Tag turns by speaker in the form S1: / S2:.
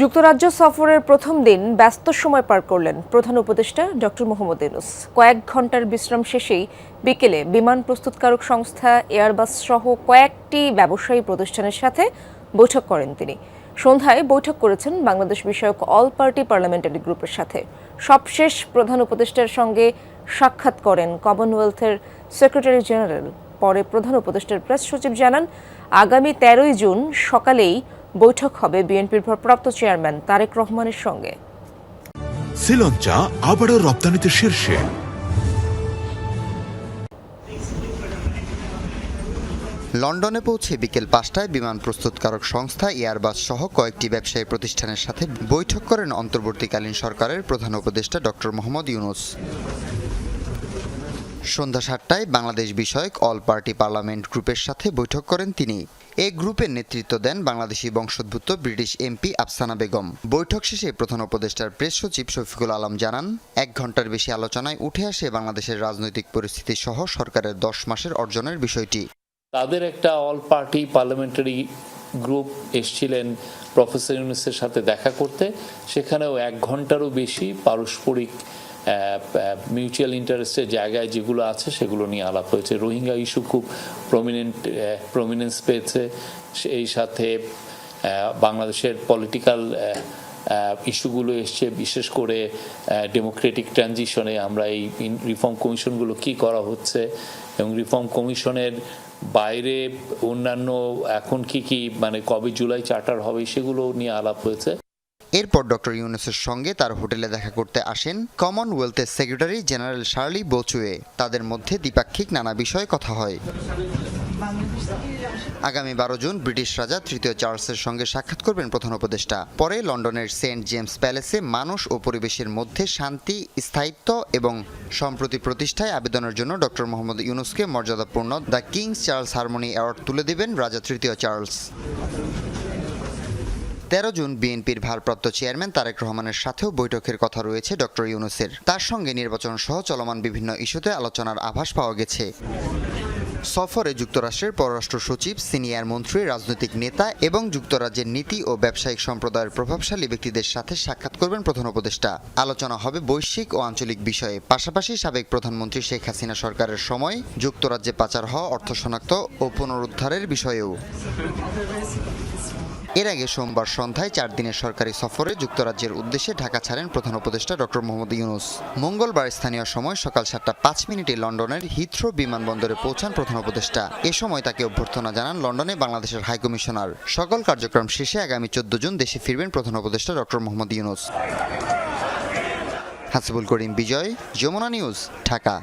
S1: যুক্তরাজ্য সফরের প্রথম দিন ব্যস্ত সময় পার করলেন প্রধান উপদেষ্টা ডক্টর মোহাম্মদ ইউনুস। কয়েক ঘণ্টার বিশ্রাম শেষেই বিকেলে বিমান প্রস্তুতকারক সংস্থা এয়ারবাস সহ কয়েকটি ব্যবসায়ী প্রতিষ্ঠানের সাথে বৈঠক করেন তিনি। সন্ধ্যায় বৈঠক করেছেন বাংলাদেশ বিষয়ক অল পার্টি পার্লামেন্টারি গ্রুপের সাথে। সবশেষ প্রধান উপদেষ্টার সঙ্গে সাক্ষাৎ করেন কমনওয়েলথের সেক্রেটারি জেনারেল। পরে প্রধান উপদেষ্টার প্রেস সচিব জানান, আগামী তেরোই জুন সকালেই বৈঠক হবে বিএনপির ভারপ্রাপ্ত চেয়ারম্যান তারেক রহমানের সঙ্গে।
S2: শ্রীলঞ্চা আবারও রপ্তানিতে শীর্ষে।
S3: লন্ডনে পৌঁছে বিকেল পাঁচটায় বিমান প্রস্তুতকারক সংস্থা এয়ারবাস সহ কয়েকটি ব্যবসায়ী প্রতিষ্ঠানের সাথে বৈঠক করেন অন্তর্বর্তীকালীন সরকারের প্রধান উপদেষ্টা ডক্টর মোহাম্মদ ইউনুস। সন্ধ্যা সাতটায় বাংলাদেশ বিষয়ক অল পার্টি পার্লামেন্ট গ্রুপের সাথে বৈঠক করেন তিনি। এই গ্রুপের নেতৃত্ব দেন বাংলাদেশি বংশোদ্ভূত ব্রিটিশ এমপি আফসানা বেগম। বৈঠক শেষে প্রধান উপদেষ্টার প্রেস সচিব শফিকুল আলম জানান, এক ঘণ্টার বেশি আলোচনায় উঠে আসে বাংলাদেশের রাজনৈতিক পরিস্থিতি সহ সরকারের দশ মাসের অর্জনের বিষয়টি।
S4: তাদের একটা অল পার্টি পার্লামেন্টারি গ্রুপ এসছিলেন প্রফেসর ইউনুসের সাথে দেখা করতে। সেখানেও এক ঘন্টারও বেশি পারস্পরিক মিউচুয়াল ইন্টারেস্টের জায়গায় যেগুলো আছে সেগুলো নিয়ে আলাপ হয়েছে। রোহিঙ্গা ইস্যু খুব প্রমিনেন্ট প্রমিনেন্স পেয়েছে। এই সাথে বাংলাদেশের পলিটিক্যাল ইস্যুগুলো এসছে। বিশেষ করে ডেমোক্রেটিক ট্রানজিশনে আমরা এই রিফর্ম কমিশনগুলো কি করা হচ্ছে এবং রিফর্ম কমিশনের বাইরে অন্যান্য এখন কি কি মানে কবে জুলাই চার্টার হবে সেগুলো নিয়ে আলাপ হয়েছে।
S3: এরপর ডক্টর ইউনুসের সঙ্গে তার হোটেলে দেখা করতে আসেন কমনওয়েলথের সেক্রেটারি জেনারেল শার্লি বোচুয়ে। তাদের মধ্যে দ্বিপাক্ষিক নানা বিষয়ে কথা হয়। আগামী বারো জুন ব্রিটিশ রাজা তৃতীয় চার্লসের সঙ্গে সাক্ষাৎ করবেন প্রধান উপদেষ্টা। পরে লন্ডনের সেন্ট জেমস প্যালেসে মানুষ ও পরিবেশের মধ্যে শান্তি, স্থায়িত্ব এবং সম্প্রতি প্রতিষ্ঠায় আবেদনের জন্য ডক্টর মোহাম্মদ ইউনুসকে মর্যাদাপূর্ণ the king's Charles harmony award তুলে দেবেন রাজা তৃতীয় চার্লস। তেরো জুন বিএনপির ভারপ্রাপ্ত চেয়ারম্যান তারেক রহমানের সাথেও বৈঠকের কথা রয়েছে ডক্টর ইউনুসের। তার সঙ্গে নির্বাচন সহ চলমান বিভিন্ন ইস্যুতে আলোচনার আভাস পাওয়া গেছে। সফরে যুক্তরাষ্ট্রের পররাষ্ট্র সচিব, সিনিয়র মন্ত্রী, রাজনৈতিক নেতা এবং যুক্তরাজ্যের নীতি ও ব্যবসায়িক সম্প্রদায়ের প্রভাবশালী ব্যক্তিদের সাথে সাক্ষাৎ করবেন প্রধান উপদেষ্টা। আলোচনা হবে বৈশ্বিক ও আঞ্চলিক বিষয়ে। পাশাপাশি সাবেক প্রধানমন্ত্রী শেখ হাসিনা সরকারের সময় যুক্তরাজ্যে পাচার হওয়া অর্থ শনাক্ত ও পুনরুদ্ধারের বিষয়েও। এর আগে সোমবার সন্ধ্যায় চার দিনের সরকারি সফরে যুক্তরাজ্যের উদ্দেশ্যে ঢাকা ছাড়েন প্রধান উপদেষ্টা ডক্টর মোহাম্মদ ইউনুস। মঙ্গলবার স্থানীয় সময় সকাল সাতটা পাঁচ মিনিটে লন্ডনের হিথ্রো বিমানবন্দরে পৌঁছান প্রধান উপদেষ্টা। এ সময় তাকে অভ্যর্থনা জানান লন্ডনে বাংলাদেশের হাইকমিশনার সকল কার্যক্রম শেষে আগামী চোদ্দ জুন দেশে ফিরবেন প্রধান উপদেষ্টা ডক্টর মোহাম্মদ ইউনুস। হাসিবুল করিম বিজয়, যমুনা নিউজ, ঢাকা।